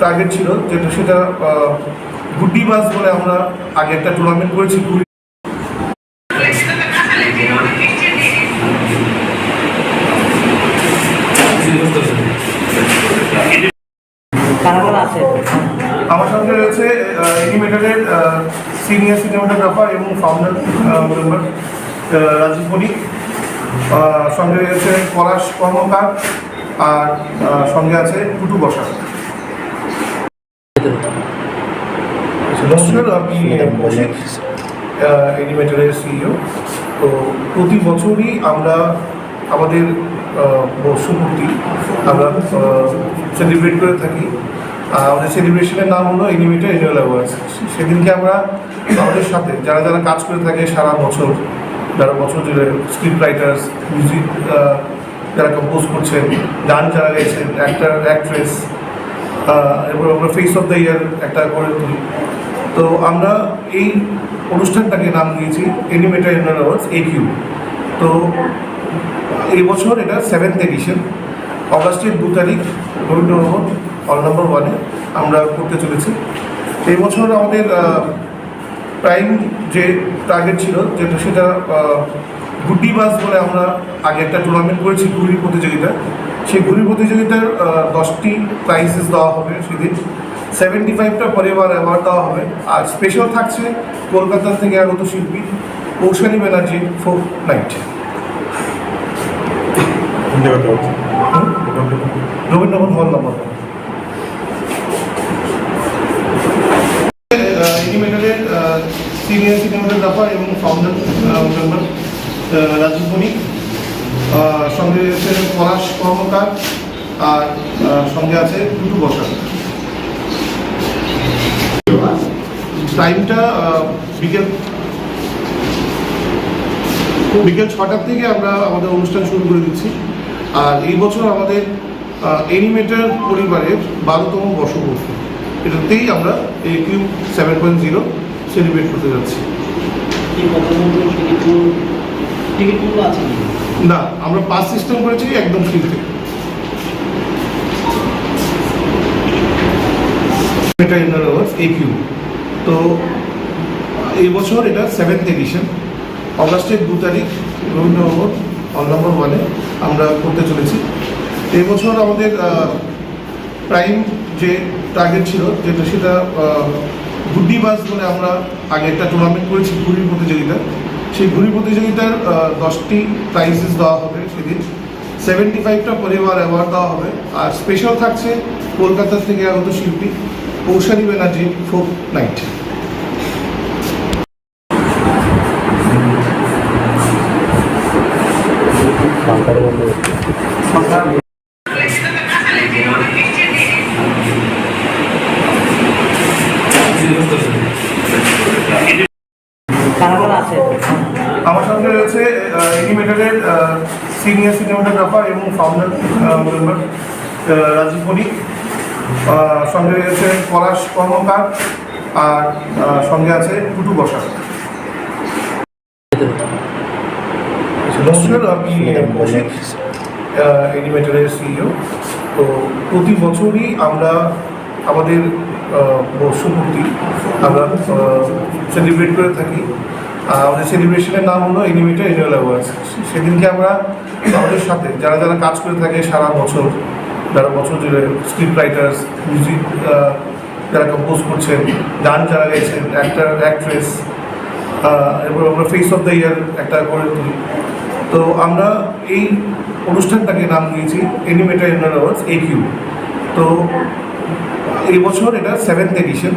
Target ছিল যেটা সেটা গুড্ডি বাস বলে আমরা আগে একটা টুর্নামেন্ট করেছি আমার সঙ্গে রয়েছে এনিমেটারের সিনিয়র সিনেমাটোগ্রাফার এবং ফাউন্ডার মেম্বার রাজীব আহ, সঙ্গে রয়েছে পলাশ কর্মকার আর সঙ্গে আছে টুটু বসা নমস্কার আমি কৌশিক এনিমেটারের সিইও তো প্রতি বছরই আমরা আমাদের বর্ষপূর্তি আমরা সেলিব্রেট করে থাকি। আমাদের সেলিব্রেশনের নাম হলো এনিমেটার অ্যানুয়াল অ্যাওয়ার্ডস সেদিনকে আমরা আমাদের সাথে যারা যারা কাজ করে থাকে সারা বছর যারা বছর জুড়ে স্ক্রিপ্ট রাইটার্স মিউজিক যারা কম্পোজ করছেন গান যারা গেছেন অ্যাক্টার অ্যাক্ট্রেস এবং আমরা ফেস অফ দ্য ইয়ার একটা করে তুলি। তো আমরা এই অনুষ্ঠানটাকে নাম দিয়েছি এনিমেটার অ্যাওয়ার্ডস এ কিউ তো এই বছর এটা সেভেন্থ এডিশন অগাস্টের দু তারিখ রবীন্দ্রভবন হল নম্বর ওয়ানে আমরা করতে চলেছি। এই বছর আমাদের প্রাইম যে টার্গেট ছিল, যেটা সেটা গুড্ডি বাস বলে আমরা আগে একটা টুর্নামেন্ট করেছি ঘুড়ি প্রতিযোগিতা সেই ঘুড়ি প্রতিযোগিতার দশটি প্রাইজেস দেওয়া হবে সেদিন। সেভেন্টি ফাইভটা পরিবার অ্যাওয়ার্ড দেওয়া হবে। আর স্পেশাল থাকছে কলকাতা থেকে আগত শিল্পী Koushani Banerjee four night Rabindrabhavan hall number এনিমেটারের senior cinematographer এবং ফাউন্ডার মেম্বার রাজীব বণিক সঙ্গে রয়েছে পলাশ কর্মকার আর সঙ্গে আছে টুটু বসা টাইমটা বিকেল বিকেল ছটার থেকে আমরা আমাদের অনুষ্ঠান শুরু করে দিচ্ছি। আর এই বছর আমাদের এনিমেটার পরিবারের বারোতম বর্ষপূর্তি। এটাতেই আমরা এই Q seven point zero celebrate করতে যাচ্ছি। টিকিট আছে। না, আমরা পাস সিস্টেম করেছি একদম ফ্রিতে এটা ইনার আওয়ার্স এ কিউ তো, এই বছর এটা সেভেন্থ এডিশন অগাস্টের দু তারিখ রবীন্দ্রভবন হল নম্বর ওয়ানে আমরা করতে চলেছি। এই বছর আমাদের প্রাইম যে টার্গেট ছিল, যেটা সেটা গুড্ডি বাস বলে আমরা আগে একটা টুর্নামেন্ট করেছি ঘুড়ি প্রতিযোগিতা। সেই ঘুড়ি প্রতিযোগিতার দশটি প্রাইজেস দেওয়া হবে সেদিন। সেভেন্টি ফাইভটা পরিবার অ্যাওয়ার্ড দেওয়া হবে। আর স্পেশাল থাকছে কলকাতা থেকে আগত শিল্পী কৌশানী ব্যানার্জি ফোক নাইট আমার সঙ্গে রয়েছে এনিমেটারের সিনিয়র সিনেমাটোগ্রাফার এবং ফাউন্ডার মেম্বার রাজীব বণিক। সঙ্গে রয়েছে পলাশ কর্মকার আর সঙ্গে আছে টুটু বসা নমস্কার আমি কৌশিক এনিমেটারের সিইও তো প্রতি বছরই আমরা আমাদের বর্ষপূর্তি আমরা সেলিব্রেট করে থাকি। আমাদের সেলিব্রেশনের নাম হলো এনিমেটার অ্যানুয়াল অ্যাওয়ার্ডস সেদিনকে আমরা আমাদের সাথে যারা যারা কাজ করে থাকে সারা বছর, যারা বছর জুড়ে স্ক্রিপ্ট রাইটার্স মিউজিক যারা কম্পোজ করছেন, গান যারা গেছেন অ্যাক্টার অ্যাক্ট্রেস এবং আমরা ফেস অফ দ্য ইয়ার একটা করে তুলি। তো আমরা এই অনুষ্ঠানটাকে নাম দিয়েছি animator annual awards A Q তো এই বছর এটা সেভেন্থ এডিশন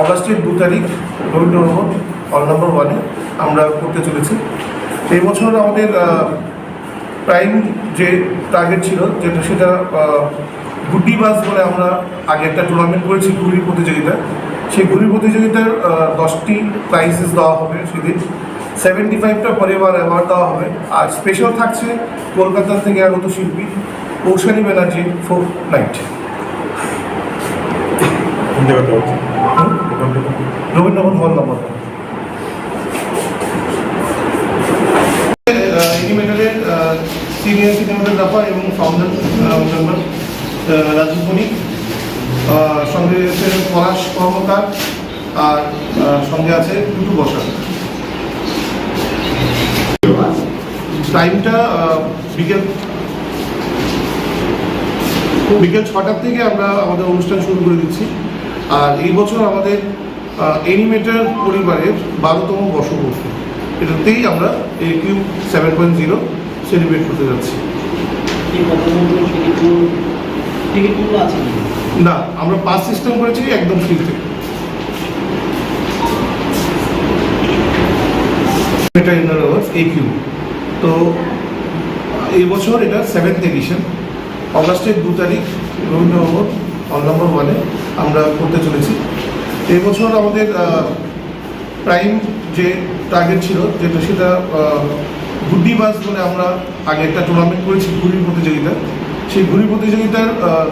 অগাস্টের দু তারিখ, রবীন্দ্রভবন। হল নম্বর ওয়ানে আমরা করতে চলেছি। এই বছর আমাদের প্রাইম যে টার্গেট ছিল যেটা সেটা গুড্ডি বাস বলে আমরা আগে একটা টুর্নামেন্ট করেছি ঘুড়ি প্রতিযোগিতা সেই ঘুড়ি প্রতিযোগিতার দশটি প্রাইজেস দেওয়া হবে সেদিন। সেভেন্টি ফাইভটা পরিবার অ্যাওয়ার্ড দেওয়া হবে। আর স্পেশাল থাকছে কলকাতা থেকে আগত শিল্পী Koushani Banerjee four night Rabindrabhavan hall number এনিমেটারের senior cinematographer এবং ফাউন্ডার মেম্বার রাজীব আহ, সঙ্গে আছে পলাশ কর্মকার আর সঙ্গে আছে দুটো বসা টাইমটা বিকেল বিকেল ছটার থেকে আমরা আমাদের অনুষ্ঠান শুরু করে দিচ্ছি। আর এই বছর আমাদের এনিমেটার পরিবারের বারোতম বর্ষপূর্তি। এটাতেই আমরা A Q seven point zero celebrate করতে যাচ্ছি। না আমরা পাস সিস্টেম করেছি একদম ফ্রিতে এটা আওয়ার্স এ কিউ তো এই বছর এটা সেভেন্থ এডিশন অগাস্টের দু তারিখ রবীন্দ্রভবন অল নম্বর ওয়ানে আমরা করতে চলেছি। এবছর আমাদের প্রাইম যে টার্গেট ছিল যেটা সেটা গুড্ডি বাস বলে আমরা আগে একটা টুর্নামেন্ট করেছি ঘুড়ির প্রতিযোগিতা সেই ঘুড়ি প্রতিযোগিতার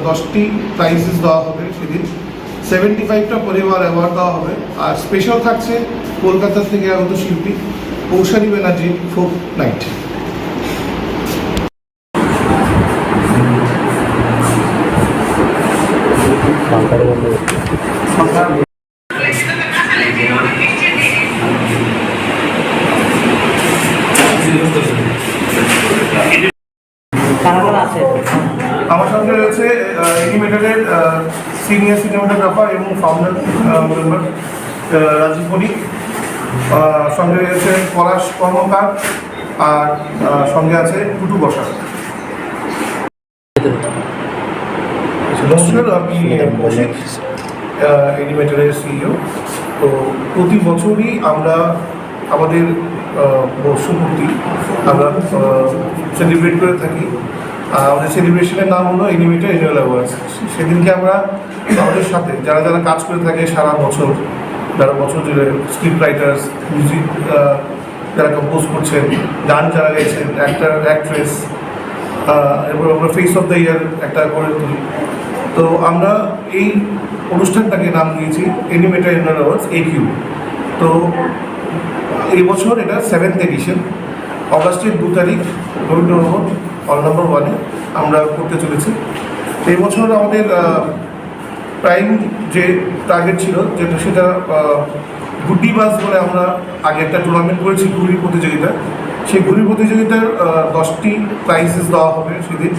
দশটি প্রাইজেস দেওয়া হবে সেদিন। সেভেন্টি ফাইভটা পরিবার অ্যাওয়ার্ড দেওয়া হবে। আর স্পেশাল থাকছে কলকাতা থেকে আগত শিল্পী কৌশালী ব্যানার্জি ফোক নাইট কারা কারা আছে আমার সঙ্গে রয়েছে এনিমেটারের সিনিয়র সিনেমাটোগ্রাফার এবং ফাউন্ডার মেম্বার রাজীব আহ, সঙ্গে রয়েছে পলাশ কর্মকার আর সঙ্গে আছে টুটু বসা নমস্কার আমি কৌশিক এনিমেটারের সিইও তো প্রতি বছরই আমরা আমাদের বর্ষপূর্তি আমরা সেলিব্রেট করে থাকি। আমাদের সেলিব্রেশনের নাম হলো এনিমেটার অ্যানুয়াল অ্যাওয়ার্ডস সেদিনকে আমরা আমাদের সাথে যারা যারা কাজ করে থাকে সারা বছর, যারা বছর জুড়ে স্ক্রিপ্ট রাইটার্স মিউজিক যারা কম্পোজ করছেন, গান যারা গেছেন অ্যাক্টার অ্যাক্ট্রেস এরপর আমরা ফেস অফ দ্য ইয়ার একটা করে তুলি। তো আমরা এই অনুষ্ঠানটাকে নাম দিয়েছি animator Indian awards A Q তো এই বছর এটা সেভেন্থ এডিশন অগাস্টের দু তারিখ, রবীন্দ্রভবন। অল নম্বর ওয়ানে আমরা করতে চলেছি। এই বছর আমাদের প্রাইম যে টার্গেট ছিল যেটা সেটা গুড্ডি বাস বলে আমরা আগে একটা টুর্নামেন্ট করেছি ঘুড়ির প্রতিযোগিতা সেই ঘুড়ির প্রতিযোগিতার দশটি প্রাইজেস দেওয়া হবে সেদিন।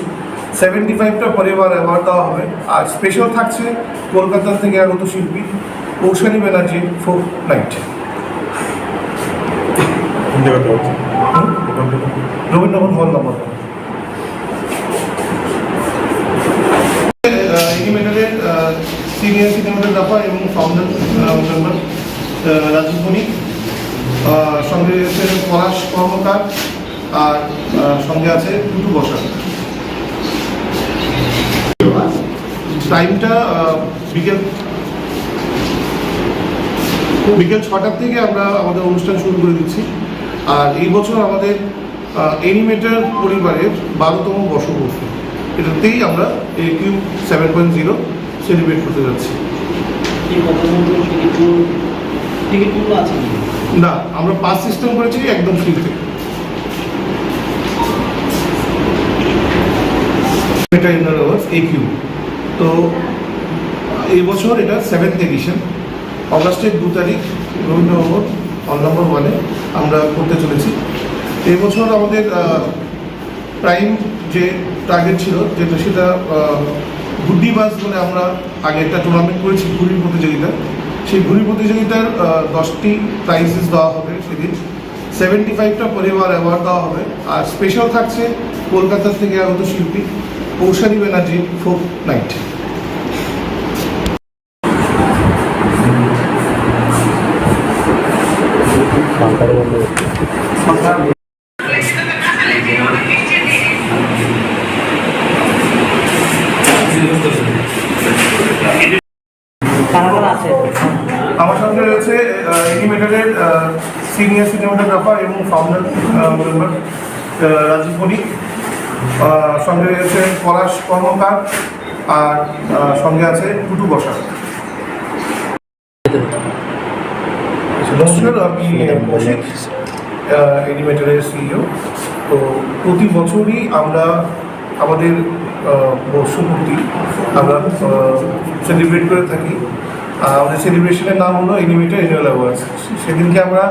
সেভেন্টি ফাইভটা পরিবার অ্যাওয়ার্ড দেওয়া হবে। আর স্পেশাল থাকছে কলকাতা থেকে আগত শিল্পী Koushali Banerjee folk night Rabindrabhavan hall number এনিমেটারের senior cinematographer এবং ফাউন্ডার মেম্বার রাজীব বণিক সঙ্গে রয়েছে পলাশ কর্মকার আর সঙ্গে আছে টুটু বসা টাইমটা আহ, বিকেল বিকেল ছটার থেকে আমরা আমাদের অনুষ্ঠান শুরু করে দিচ্ছি। আর এই বছর আমাদের এনিমেটার পরিবারের বারোতম বর্ষপূর্তি। এটাতেই আমরা A Q seven point zero celebrate করতে যাচ্ছি। না আমরা পাস সিস্টেম করেছি একদম ফ্রিতে এটা ইনার আওয়ার্স এ কিউ তো এই বছর এটা সেভেন্থ এডিশন অগাস্টের দু তারিখ রবীন্দ্রভবন অল নম্বর ওয়ানে আমরা করতে চলেছি। এই বছর আমাদের প্রাইম যে টার্গেট ছিল, যেটা সেটা গুড্ডি বাস বলে আমরা আগে একটা টুর্নামেন্ট করেছি ঘুড়ির প্রতিযোগিতা সেই ঘুড়ি প্রতিযোগিতার দশটি প্রাইজেস দেওয়া হবে সেদিন। সেভেন্টি ফাইভটা পরিবার অ্যাওয়ার্ড দেওয়া হবে। আর স্পেশাল থাকছে কলকাতা থেকে আগত শিল্পী কৌশালী ব্যানার্জি ফোক নাইট কারা আছে আমার সঙ্গে রয়েছে এনিমেটারের সিনিয়র সিনেমাটোগ্রাফার এবং ফাউন্ডার মেম্বার রাজীব বণিক সঙ্গে রয়েছে পলাশ কর্মকার আর সঙ্গে আছে টুটু বসা নমস্কার আমি এনিমেটারের সিইও তো প্রতি বছরই আমরা আমাদের বর্ষপূর্তি আমরা সেলিব্রেট করে থাকি। আমাদের সেলিব্রেশনের নাম হলো এনিমেটার অ্যানুয়াল অ্যাওয়ার্ডস সেদিনকে আমরা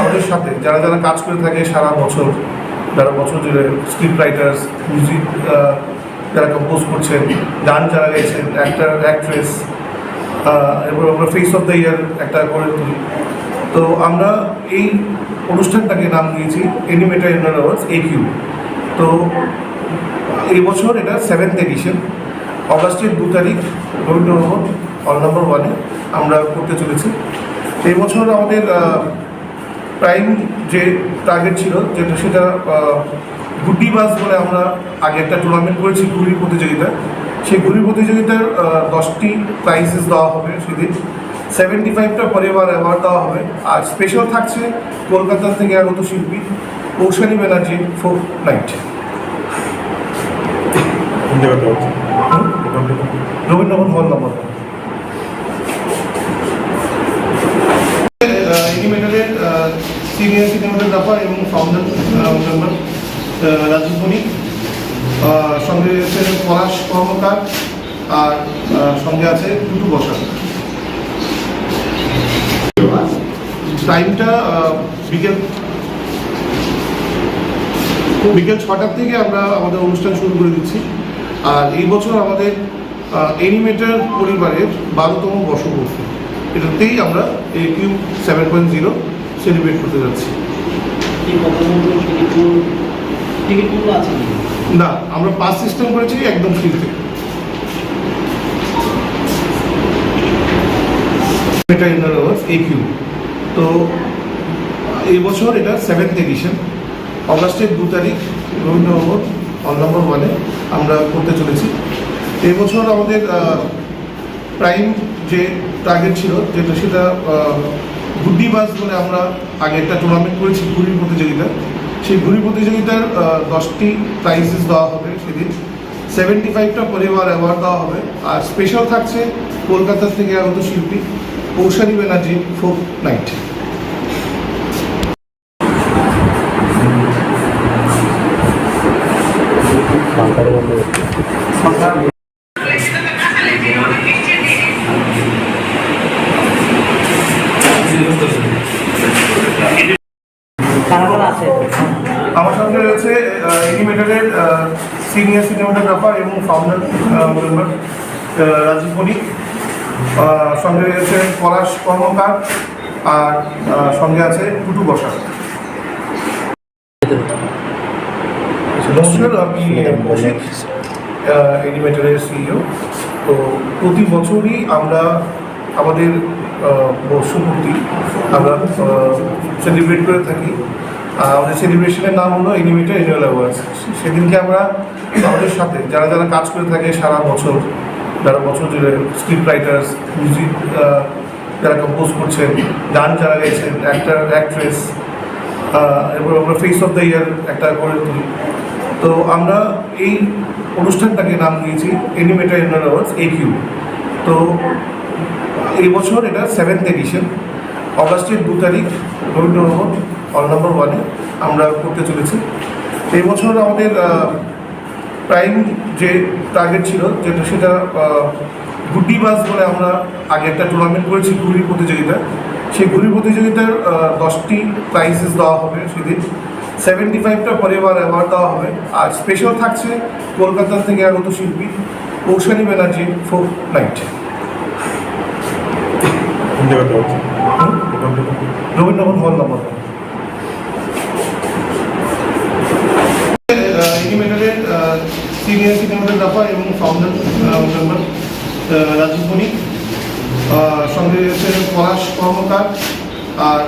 আমাদের সাথে যারা যারা কাজ করে থাকে সারা বছর, যারা বছর জুড়ে স্ক্রিপ্ট রাইটার্স মিউজিক যারা কম্পোজ করছেন, গান যারা গেছেন অ্যাক্টার অ্যাক্ট্রেস এবং আমরা ফেস অফ দ্য ইয়ার একটা করে তুলি। তো আমরা এই অনুষ্ঠানটাকে নাম দিয়েছি animator annual awards A Q তো এই বছর এটা সেভেন্থ এডিশন অগাস্টের দু তারিখ রবীন্দ্রভবন হল নম্বর ওয়ানে আমরা করতে চলেছি। এই বছর আমাদের প্রাইম যে টার্গেট ছিল, যেটা সেটা গুড্ডি বাস বলে আমরা আগে একটা টুর্নামেন্ট করেছি ঘুড়ি প্রতিযোগিতা সেই ঘুড়ি প্রতিযোগিতার দশটি প্রাইজেস দেওয়া হবে সেদিন। সেভেন্টি ফাইভটা পরিবার অ্যাওয়ার্ড দেওয়া হবে। আর স্পেশাল থাকছে কলকাতা থেকে আগত শিল্পী কৌশালী ব্যানার্জি ফোক নাইট কোন জায়গাতে হচ্ছে রবীন্দ্রভবন হল নম্বর। এনিমেটারের সিনিয়র সিনেমাটোগ্রাফার এবং ফাউন্ডার মেম্বার রাজীব বণিক সঙ্গে রয়েছে পলাশ কর্মকার আর সঙ্গে আছে দুটো বসা টাইমটা আহ, বিকেল বিকেল ছটার থেকে আমরা আমাদের অনুষ্ঠান শুরু করে দিচ্ছি। আর এই বছর আমাদের এনিমেটার পরিবারের বারোতম বর্ষপূর্তি। এটাতেই আমরা এই Q seven point zero celebrate করতে যাচ্ছি। না আমরা পাস সিস্টেম করেছি একদম এটা ইনার এই কিউ তো এই বছর এটা সেভেন্থ এডিশন অগাস্টের দু তারিখ রবীন্দ্রভবন হল নম্বর ওয়ানে আমরা করতে চলেছি। এবছর আমাদের প্রাইম যে টার্গেট ছিল, যেটা সেটা গুড্ডি বাস বলে আমরা আগে একটা টুর্নামেন্ট করেছি ঘুড়ি প্রতিযোগিতা। সেই ঘুড়ি প্রতিযোগিতার দশটি প্রাইজেস দেওয়া হবে সেদিন। সেভেন্টি ফাইভটা পরিবার অ্যাওয়ার্ড দেওয়া হবে। আর স্পেশাল থাকছে কলকাতা থেকে আগত শিল্পী কৌশালী ব্যানার্জি ফোক নাইট কারা কারা আছে আমার সঙ্গে রয়েছে এনিমেটারের সিনিয়র সিনেমাটোগ্রাফার এবং ফাউন্ডার মেম্বার রাজীব বণিক সঙ্গে রয়েছে পলাশ কর্মকার আর সঙ্গে আছে টুটু বসা আমি এনিমেটারের সিইও তো প্রতি বছরই আমরা আমাদের বর্ষপূর্তি আমরা সেলিব্রেট করে থাকি। আমাদের সেলিব্রেশনের নাম হলো এনিমেটার অ্যানুয়াল অ্যাওয়ার্ডস সেদিনকে আমরা আমাদের সাথে যারা যারা কাজ করে থাকে সারা বছর, যারা বছর জুড়ে স্ক্রিপ্ট রাইটার্স মিউজিক যারা কম্পোজ করছেন, গান যারা গেছেন অ্যাক্টার অ্যাক্ট্রেস এবং আমরা ফেস অফ দ্য ইয়ার একটা করে তুলি। তো আমরা এই অনুষ্ঠানটাকে নাম দিয়েছি animator annual awards A Q তো এই বছর এটা সেভেন্থ এডিশন অগাস্টের দু তারিখ, রবীন্দ্রভবন। হল নম্বর ওয়ানে আমরা করতে চলেছি। এই বছর আমাদের প্রাইম যে টার্গেট ছিল যেটা সেটা গুড্ডি বাস বলে আমরা আগে একটা টুর্নামেন্ট করেছি ঘুড়ি প্রতিযোগিতা সেই ঘুড়ি প্রতিযোগিতার দশটি প্রাইজেস দেওয়া হবে সেদিন। সেভেন্টি ফাইভটা পরিবার অ্যাওয়ার্ড দেওয়া হবে। আর স্পেশাল থাকছে কলকাতা থেকে আগত শিল্পী কৌশালী ব্যানার্জি ফোর নাইট দোকান হল নম্বর সিনিয়র সিনেমাটোগ্রাফার এবং ফাউন্ডার মেম্বার রাজীব সঙ্গে রয়েছে পলাশ কর্মকার আর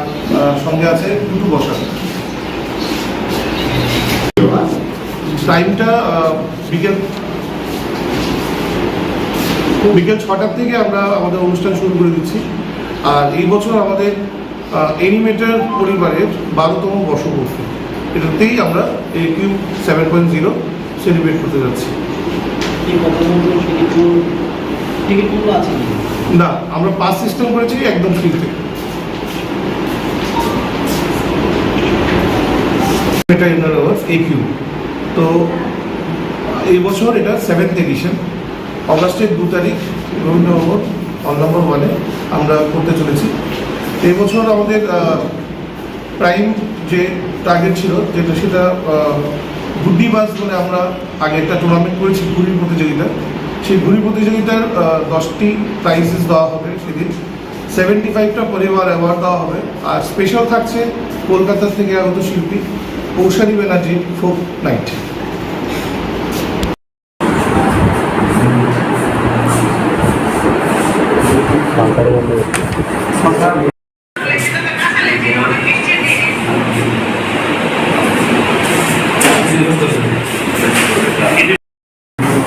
সঙ্গে আছে টুটু বসা টাইমটা বিকেল বিকেল ছটার থেকে আমরা আমাদের অনুষ্ঠান শুরু করে দিচ্ছি। আর এই বছর আমাদের এনিমেটার পরিবারের বারোতম বর্ষপূর্তি। এটাতেই আমরা এই Q seven point zero celebrate করতে যাচ্ছি। না আমরা পাস সিস্টেম করেছি একদম ফ্রিতে এটা ইনার আওয়ার্স এ কিউ তো এই বছর এটা সেভেন্থ এডিশন অগাস্টের দু তারিখ রবীন্দ্রভবন অল নম্বর ওয়ানে আমরা করতে চলেছি। এই বছর আমাদের প্রাইম যে টার্গেট ছিল যেটা সেটা গুড্ডি বাস বলে আমরা আগে একটা টুর্নামেন্ট করেছি ঘুড়ির প্রতিযোগিতা। সেই ঘুড়ি প্রতিযোগিতার দশটি প্রাইজেস দেওয়া হবে সেদিন। সেভেন্টি ফাইভটা পরিবার অ্যাওয়ার্ড দেওয়া হবে। আর স্পেশাল থাকছে কলকাতা থেকে আগত শিল্পী কৌশালী ব্যানার্জি ফোক নাইট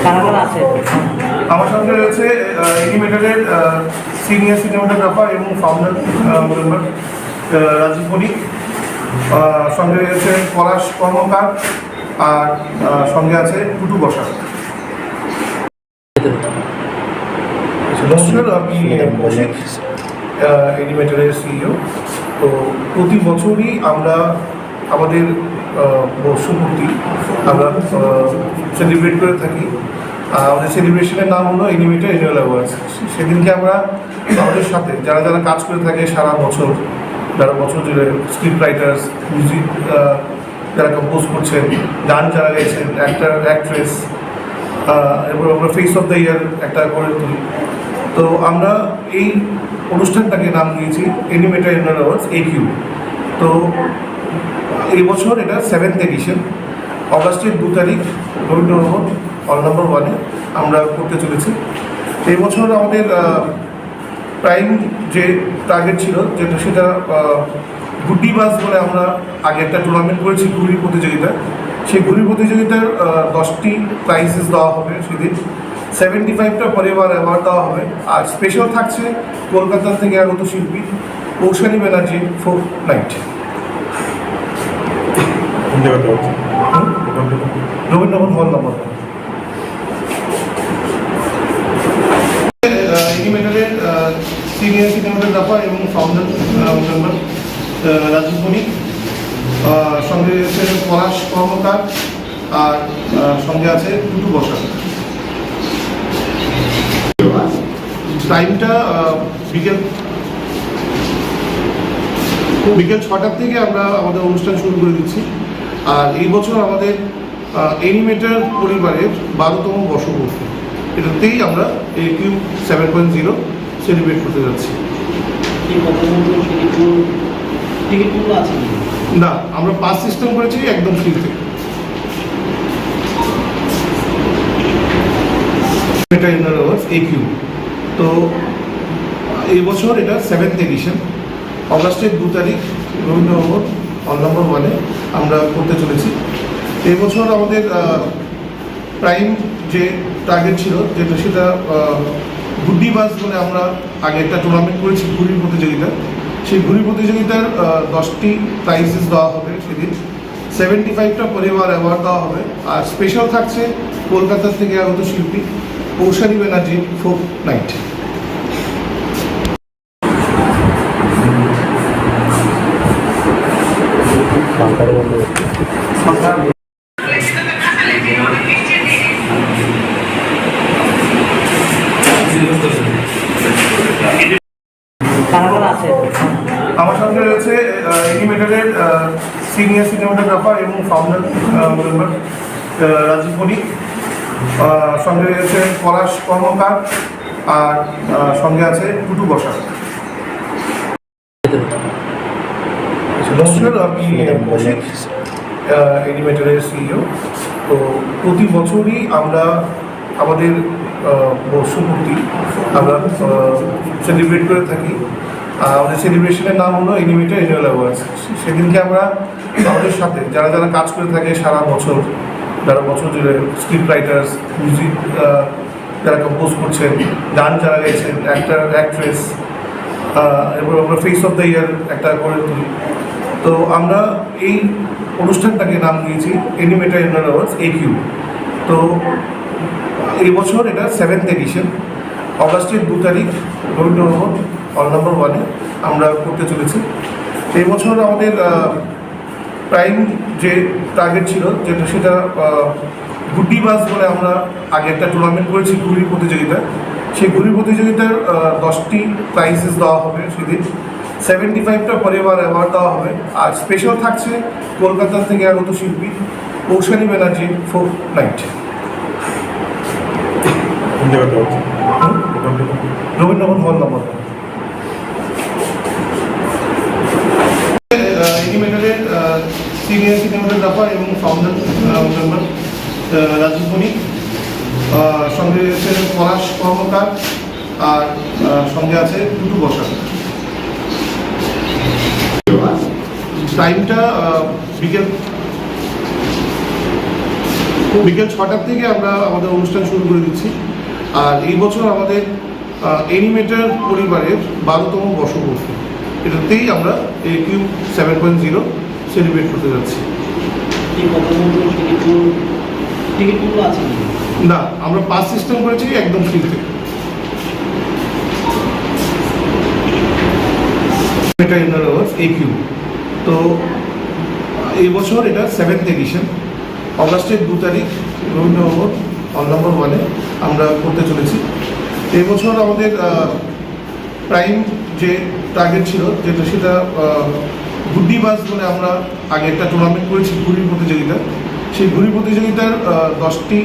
কারা কারা আছে আমার সঙ্গে রয়েছে এনিমেটারের সিনিয়র সিনেমাটোগ্রাফার এবং ফাউন্ডার মেম্বার রাজীব আহ, সঙ্গে রয়েছে পলাশ কর্মকার আর সঙ্গে আছে টুটু বসা। নমস্কার আমি কৌশিক এনিমেটারের সিইও তো প্রতি বছরই আমরা আমাদের বর্ষপূর্তি আমরা সেলিব্রেট করে থাকি। আমাদের সেলিব্রেশনের নাম হলো এনিমেটার অ্যানুয়াল অ্যাওয়ার্ডস সেদিনকে আমরা আমাদের সাথে যারা যারা কাজ করে থাকে সারা বছর, যারা বছর জুড়ে স্ক্রিপ্ট রাইটার্স মিউজিক যারা কম্পোজ করছেন, গান যারা গেছেন অ্যাক্টার অ্যাক্ট্রেস এরপর আমরা ফেস অফ দ্য ইয়ার একটা করে তুলি। তো আমরা এই অনুষ্ঠানটাকে নাম দিয়েছি animator annual awards A Q তো এই বছর এটা সেভেন্থ এডিশন অগাস্টের দু তারিখ, রবীন্দ্রভবন। অল নম্বর ওয়ানে আমরা করতে চলেছি। এই বছর আমাদের প্রাইম যে টার্গেট ছিল যেটা সেটা গুড্ডি বাস বলে আমরা আগে একটা টুর্নামেন্ট করেছি ঘুড়ির প্রতিযোগিতা সেই ঘুড়ির প্রতিযোগিতার দশটি প্রাইজেস দেওয়া হবে সেদিন। সেভেন্টি ফাইভটা পরিবার অ্যাওয়ার্ড দেওয়া হবে। আর স্পেশাল থাকছে কলকাতা থেকে আগত শিল্পী Koushali Banerjee four night Rabindranath. Hall number এনিমেটারের senior cinematographer এবং ফাউন্ডার মেম্বার সঙ্গে রয়েছে পলাশ কর্মকার আর সঙ্গে আছে টুটু বসা টাইমটা বিকেল বিকেল ছটার থেকে আমরা আমাদের অনুষ্ঠান শুরু করে দিচ্ছি। আর এই বছর আমাদের এনিমেটার পরিবারের বারোতম বর্ষপূর্তি। এটাতেই আমরা এই Q seven point zero celebrate করতে যাচ্ছি। না আমরা পাস সিস্টেম করেছি একদম ফ্রিতে এটা ইনার আওয়ার্স এ কিউ তো এই বছর এটা সেভেন্থ এডিশন অগাস্টের দু তারিখ রবীন্দ্রভবন অল নম্বর ওয়ানে আমরা করতে চলেছি। এই বছর আমাদের প্রাইম যে টার্গেট ছিল, যেটা সেটা গুড্ডি বাস বলে আমরা আগে একটা টুর্নামেন্ট করেছি ঘুড়ির প্রতিযোগিতা। সেই ঘুড়ি প্রতিযোগিতার দশটি প্রাইজেস দেওয়া হবে সেদিন। সেভেন্টি ফাইভটা পরিবার অ্যাওয়ার্ড দেওয়া হবে। আর স্পেশাল থাকছে কলকাতা থেকে আগত শিল্পী কৌশালী ব্যানার্জি ফোক নাইট আমার সঙ্গে রয়েছে এনিমেটারের সিনিয়র সিনেমাটোগ্রাফার এবং ফাউন্ডার মেম্বার রাজীব আহ, সঙ্গে রয়েছে পলাশ কর্মকার আর সঙ্গে আছে টুটু বসা নমস্কার আমি কৌশিক এনিমেটারের সিইও তো প্রতি বছরই আমরা আমাদের বর্ষপূর্তি আমরা সেলিব্রেট করে থাকি। আমাদের সেলিব্রেশনের নাম হলো এনিমেটার অ্যানুয়াল অ্যাওয়ার্ডস সেদিনকে আমরা আমাদের সাথে যারা যারা কাজ করে থাকে সারা বছর, যারা বছর জুড়ে স্ক্রিপ্ট রাইটার্স মিউজিক যারা কম্পোজ করছেন, গান যারা গেছেন অ্যাক্টার অ্যাক্ট্রেস এরপর আমরা ফেস অফ দ্য ইয়ার একটা করে তুলি। তো আমরা এই অনুষ্ঠানটাকে নাম দিয়েছি animator annual awards A Q তো এই বছর এটা সেভেন্থ এডিশন অগাস্টের দু তারিখ, রবীন্দ্রভবন অল নম্বর ওয়ানে আমরা করতে চলেছি। এই বছর আমাদের প্রাইম যে টার্গেট ছিল, যেটা সেটা গুড্ডি বাস বলে আমরা আগে একটা টুর্নামেন্ট করেছি ঘুড়ি প্রতিযোগিতা সেই ঘুড়ি প্রতিযোগিতার দশটি প্রাইজেস দেওয়া হবে সেদিন। সেভেন্টি ফাইভটা পরিবার অ্যাওয়ার্ড দেওয়া হবে। আর স্পেশাল থাকছে কলকাতা থেকে আগত শিল্পী কৌশানী ব্যানার্জি ফোক নাইট জায়গাতে হচ্ছে? রবীন্দ্রনাথ হল নম্বর। এনিমেটারের সিনিয়র সিনেমাটোগ্রাফার এবং ফাউন্ডার মেম্বার রাজীব বণিক সঙ্গে রয়েছে পলাশ কর্মকার আর সঙ্গে আছে দুটো বসা টাইমটা বিকেল বিকেল ছটার থেকে আমরা আমাদের অনুষ্ঠান শুরু করে দিচ্ছি। আর এই বছর আমাদের এনিমেটার পরিবারের বারোতম বর্ষপূর্তি। এটাতেই আমরা A Q seven point zero celebrate করতে যাচ্ছি। না আমরা পাস সিস্টেম করেছি একদম ফ্রিতে কিউ তো এই বছর এটা সেভেন্থ এডিশন অগাস্টের দু তারিখ রবীন্দ্রভবন অল নম্বর ওয়ানে। আমরা করতে চলেছি। এবছর আমাদের প্রাইম যে টার্গেট ছিল, যেটা সেটা গুড্ডি বাস বলে আমরা আগে একটা টুর্নামেন্ট করেছি ঘুড়ির প্রতিযোগিতা। সেই ঘুড়ি প্রতিযোগিতার দশটি